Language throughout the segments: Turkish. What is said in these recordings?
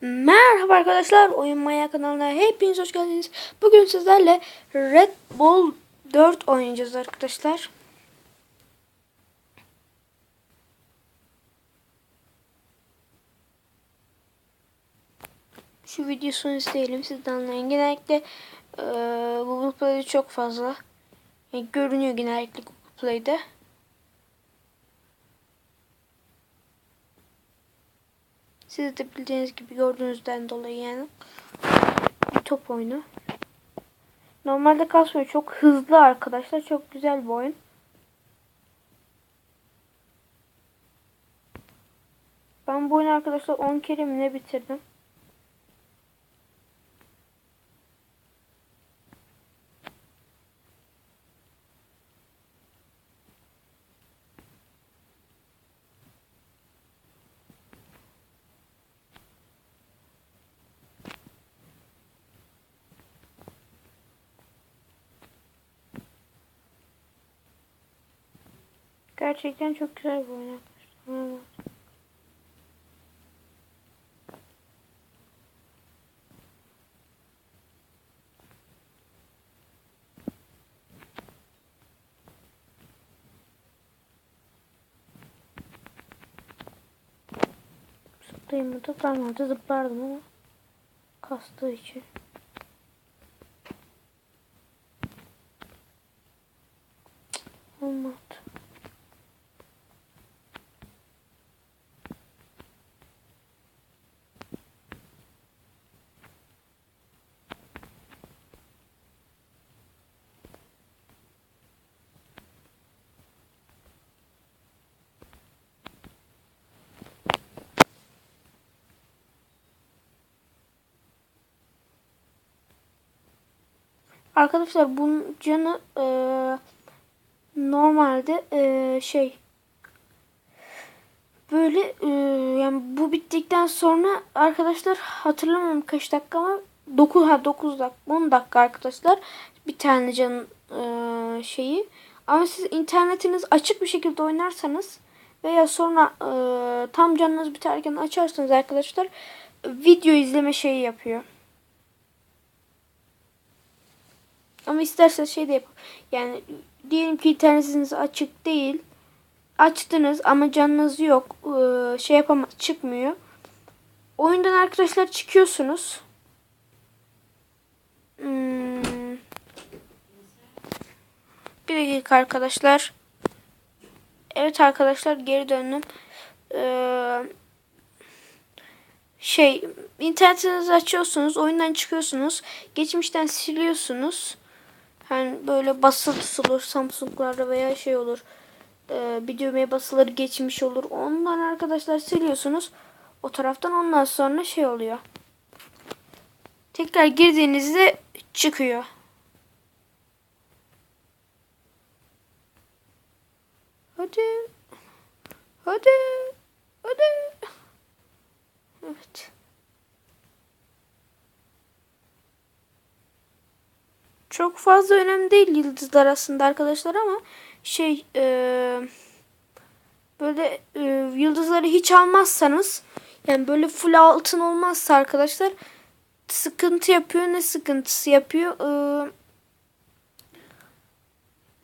Merhaba arkadaşlar, Oyun Maya kanalına hepiniz hoş geldiniz. Bugün sizlerle Red Bull 4 oynayacağız arkadaşlar. Şu videosunu isteyelim sizden anlayın. Genellikle e, Google Play'de çok fazla. Yani görünüyor genellikle Google Play'de. Siz de bildiğiniz gibi gördüğünüzden dolayı yani. Bir top oyunu. Normalde kasmıyor. Çok hızlı arkadaşlar. Çok güzel bir oyun. Ben bu oyunu arkadaşlar 10 kere mi ne bitirdim. Gerçekten çok güzel bir oyun arkadaşlar. Zıplayayım burada. Normalde zıplardım ama kastığı için. Cık, Olmadı. Arkadaşlar bunun canı e, normalde e, şey böyle e, yani bu bittikten sonra arkadaşlar hatırlamıyorum kaç dakika ama 9 ha 9 dakika 10 dakika arkadaşlar bir tane canın e, şeyi ama siz internetiniz açık bir şekilde oynarsanız veya sonra e, tam canınız biterken açarsanız arkadaşlar video izleme şeyi yapıyor. Ama isterseniz şey de yapın. Yani diyelim ki internetiniz açık değil. Açtınız ama canınız yok. Ee, şey yapamaz çıkmıyor. Oyundan arkadaşlar çıkıyorsunuz. Hmm. Bir dakika arkadaşlar. Evet arkadaşlar geri döndüm. Ee, şey internetinizi açıyorsunuz. Oyundan çıkıyorsunuz. Geçmişten siliyorsunuz. Hani böyle basılı olur Samsung'larda veya şey olur. E, bir düğmeye basılır geçmiş olur. Ondan arkadaşlar siliyorsunuz. O taraftan ondan sonra şey oluyor. Tekrar girdiğinizde çıkıyor. Hadi. Hadi. Hadi. Evet. Çok fazla önemli değil yıldızlar aslında arkadaşlar ama şey e, böyle e, yıldızları hiç almazsanız yani böyle full altın olmazsa arkadaşlar sıkıntı yapıyor ne sıkıntısı yapıyor e,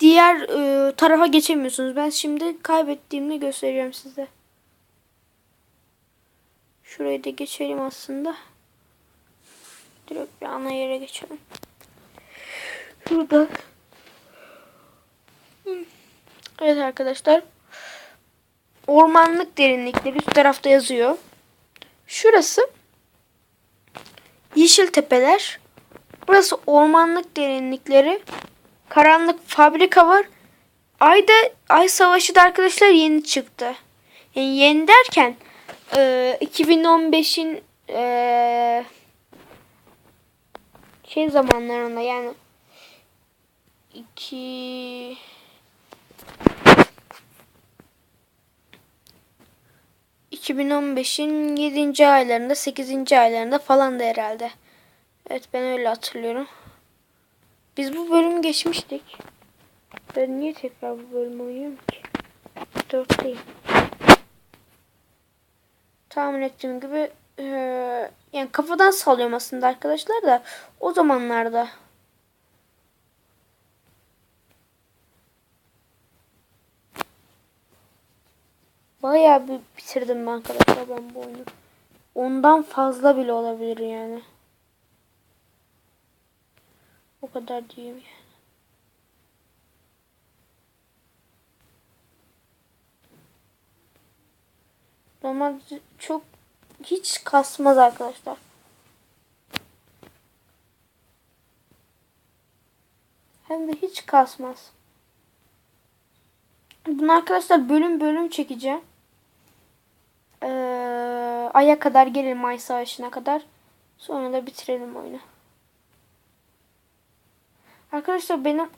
diğer e, tarafa geçemiyorsunuz. Ben şimdi kaybettiğimde göstereceğim size. Şurayı da geçelim aslında. Direkt bir ana yere geçelim. Şurada. Evet arkadaşlar. Ormanlık derinlikleri üst tarafta yazıyor. Şurası Yeşil Tepeler. Burası ormanlık derinlikleri. Karanlık fabrika var. Ayda Ay Savaşı da arkadaşlar yeni çıktı. Yani yeni derken e, 2015'in e, şey zamanlarında yani 2 2015'in 7. aylarında 8. aylarında falan da herhalde. Evet ben öyle hatırlıyorum. Biz bu bölümü geçmiştik. Ben niye tekrar bu bölümü oynuyorum ki? 4'teyim. Tahmin ettiğim gibi ee, Yani kafadan sallıyorum aslında arkadaşlar da o zamanlarda. Bayağı bir bitirdim ben arkadaşlar ben bu oyunu. Ondan fazla bile olabilir yani. O kadar diyeyim yani. Normalde çok hiç kasmaz arkadaşlar. Hem de hiç kasmaz. Bunu arkadaşlar bölüm bölüm çekeceğim. Ee, Ay'a kadar gelelim Ay Savaşı'na kadar. Sonra da bitirelim oyunu. Arkadaşlar benim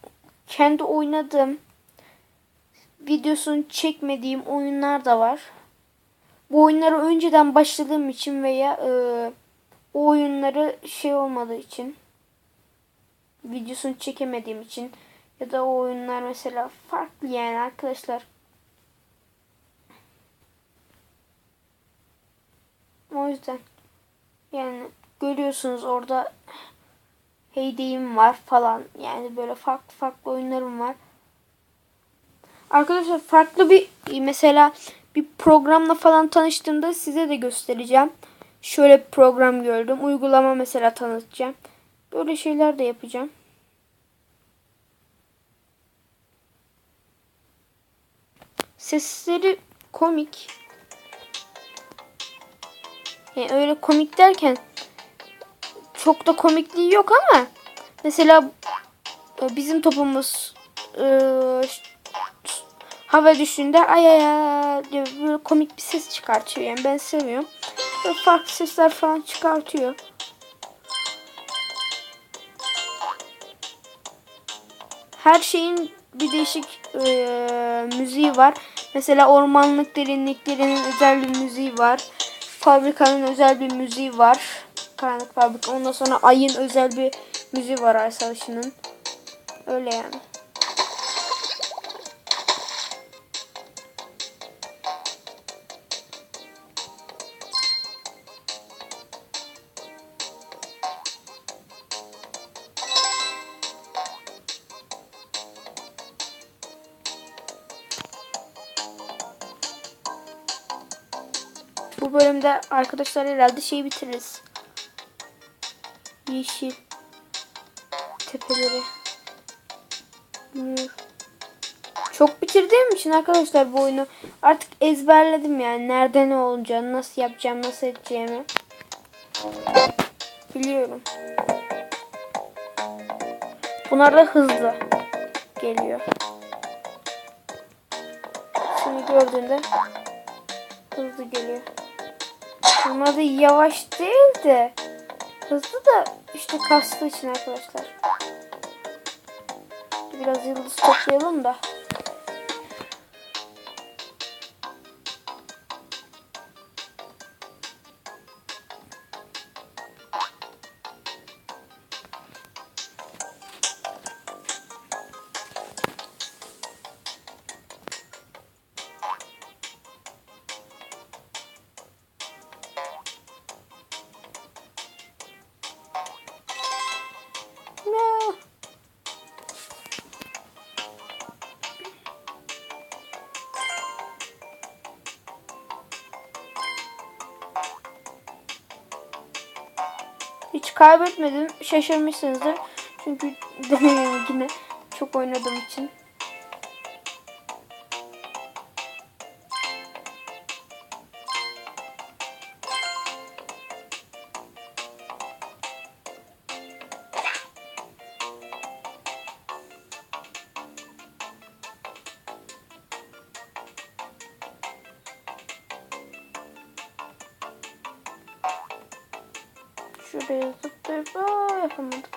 kendi oynadığım videosunu çekmediğim oyunlar da var. Bu oyunlara önceden başladığım için veya e, o oyunları şey olmadığı için videosunu çekemediğim için ya da o oyunlar mesela farklı yani arkadaşlar. O yüzden yani görüyorsunuz orada Heyday'im var falan. Yani böyle farklı farklı oyunlarım var. Arkadaşlar farklı bir mesela bir programla falan tanıştığımda size de göstereceğim. Şöyle bir program gördüm. Uygulama mesela tanıtacağım. Böyle şeyler de yapacağım. Sesleri komik. Yani öyle komik derken çok da komikliği yok ama mesela e, bizim topumuz e, hava düşünde ay ay ay böyle komik bir ses çıkartıyor. Yani ben seviyorum. Böyle farklı sesler falan çıkartıyor. Her şeyin bir değişik e, müziği var. Mesela ormanlık derinliklerinin özel bir müziği var. Fabrikanın özel bir müziği var. Karanlık fabrika. Ondan sonra ayın özel bir müziği var ay savaşının. Öyle yani. Bu bölümde arkadaşlar herhalde şeyi bitiririz. Yeşil tepeleri. Çok bitirdiğim için arkadaşlar bu oyunu artık ezberledim yani. Nerede ne olacağını, nasıl yapacağım, nasıl edeceğimi. Biliyorum. Bunlar da hızlı geliyor. Şimdi gördüğünde hızlı geliyor. Bunlar da yavaş değil de hızlı da işte kastığı için arkadaşlar. Biraz yıldız toplayalım da. Kaybetmedim. Şaşırmışsınızdır. Çünkü demiyorum yine çok oynadığım için. Zıplayıp Aa, yapamadık.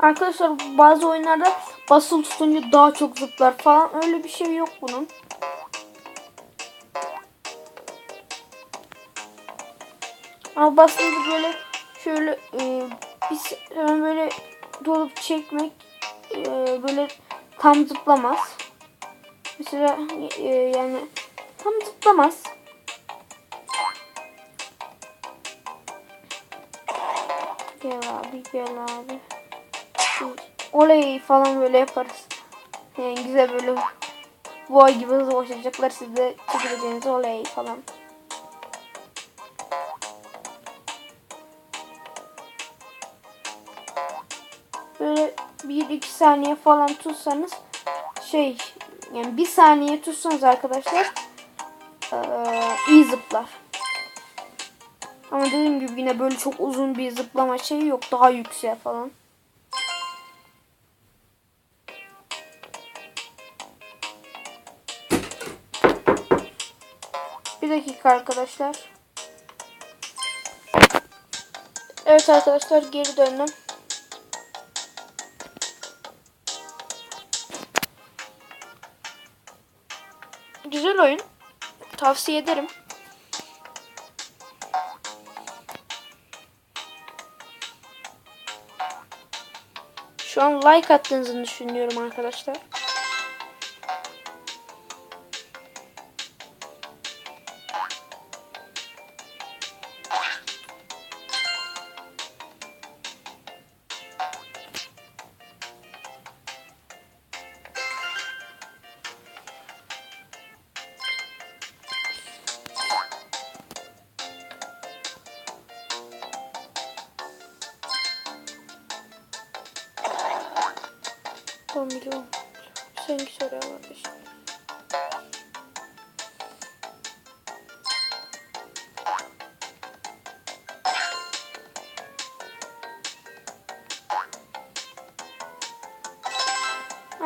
Arkadaşlar bazı oyunlarda basılı tutunca daha çok zıplar falan öyle bir şey yok bunun. Ama basınca böyle şöyle e, biz hemen böyle dolup çekmek e, böyle tam zıplamaz. Mesela e, yani tam zıplamaz. Gel abi gel abi. Oley falan böyle yaparız. Yani güzel böyle boğa gibi hızlı koşacaklar. Siz de çekileceğiniz oley falan. Böyle bir iki saniye falan tutsanız şey yani bir saniye tutsanız arkadaşlar eee, iyi zıplar. Ama dediğim gibi yine böyle çok uzun bir zıplama şeyi yok. Daha yüksek falan. Dakika arkadaşlar. Evet arkadaşlar geri döndüm. Güzel oyun. Tavsiye ederim. Şu an like attığınızı düşünüyorum arkadaşlar.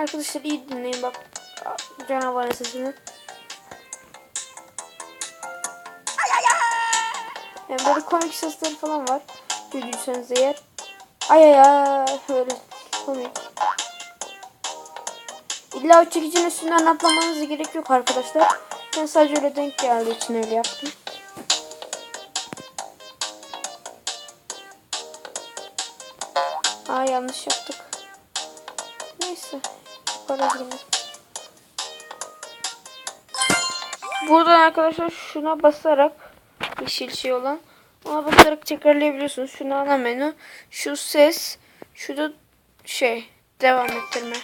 Arkadaşlar iyi dinleyin bak canavarın sesini. Yani böyle komik sesleri falan var. Duyduysanız eğer. Ay ay ay böyle komik. İlla o çekicinin üstünden atlamanıza gerek yok arkadaşlar. Ben sadece öyle denk geldiği için öyle yaptım. Aa yanlış yaptık. Neyse. Para yine. Buradan arkadaşlar şuna basarak yeşil şey olan ona basarak tekrarlayabiliyorsunuz. Şunu ana menü. Şu ses. Şu da şey devam ettirme.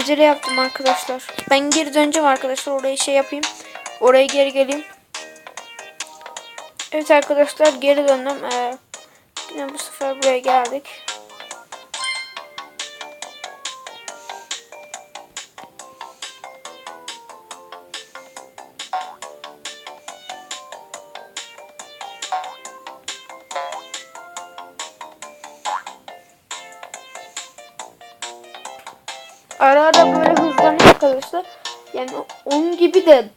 Acele yaptım arkadaşlar. Ben geri döneceğim arkadaşlar. Oraya şey yapayım. Oraya geri geleyim. Evet arkadaşlar geri döndüm. Ee, yine bu sefer buraya geldik. Ara ara böyle hızlanıyor arkadaşlar. Yani onun gibi de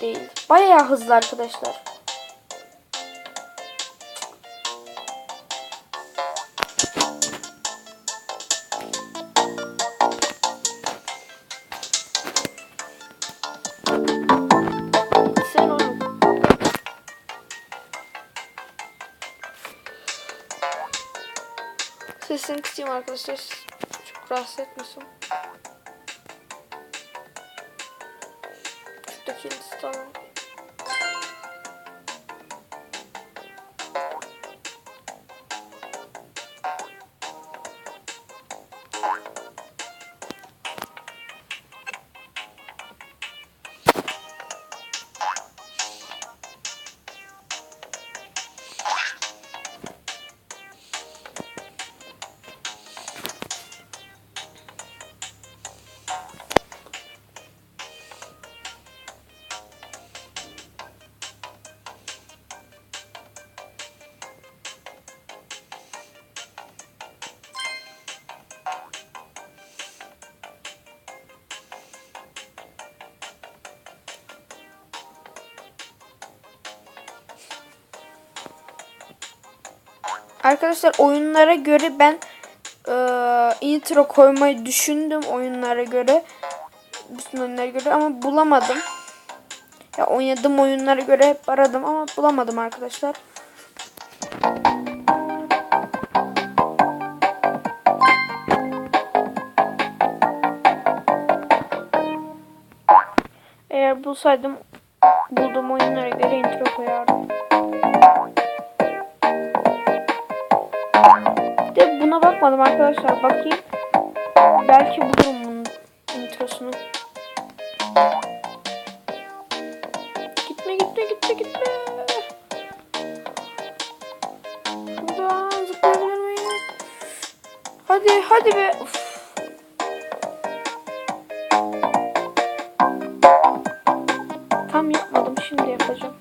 değil. Bayağı hızlı arkadaşlar. Sesini kısayım arkadaşlar. Çok rahatsız etmesin. Şuradaki Hindistan'ın Arkadaşlar oyunlara göre ben eee, intro koymayı düşündüm oyunlara göre. Bütün oyunlara göre ama bulamadım. Ya oynadığım oyunlara göre hep aradım ama bulamadım arkadaşlar. Eğer bulsaydım bulduğum oyunlara göre intro koyardım. Buna bakmadım arkadaşlar. Bakayım. Belki bulurum bunun introsunu. Gitme gitme gitme gitme. Buradan zıplayabilir miyim? Hadi hadi be. Uf. Tam yapmadım şimdi yapacağım.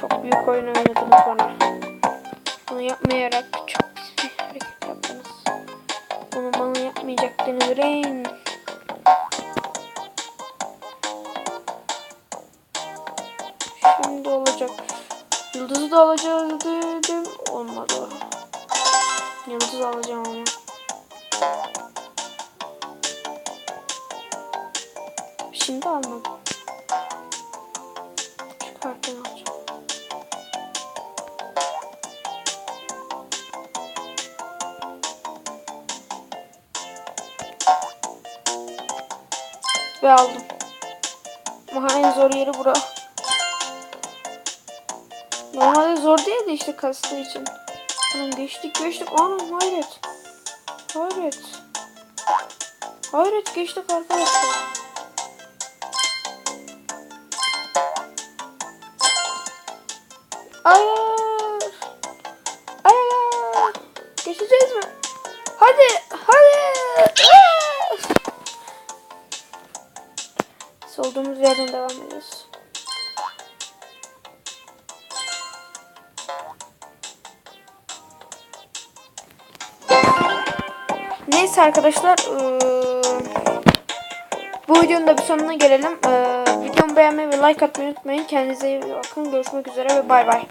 Çok büyük oyun oynadınız bana. Bunu yapmayarak çok Yapmayacaktınız Rain. Şimdi olacak. Yıldızı da alacağız dedim. Olmadı. Yıldız alacağım ama. Şimdi almadım. Ve aldım. Aha en zor yeri bura. Normalde zor değil de işte kastığı için. Anam geçtik geçtik. Anam hayret. Hayret. Hayret geçtik arkadaşlar. Hayır. Solduğumuz yerden devam ediyoruz. Neyse arkadaşlar. eee, bu videonun da bir sonuna gelelim. Eee videomu beğenmeyi ve like atmayı unutmayın. Kendinize iyi bakın. Görüşmek üzere ve bay bay.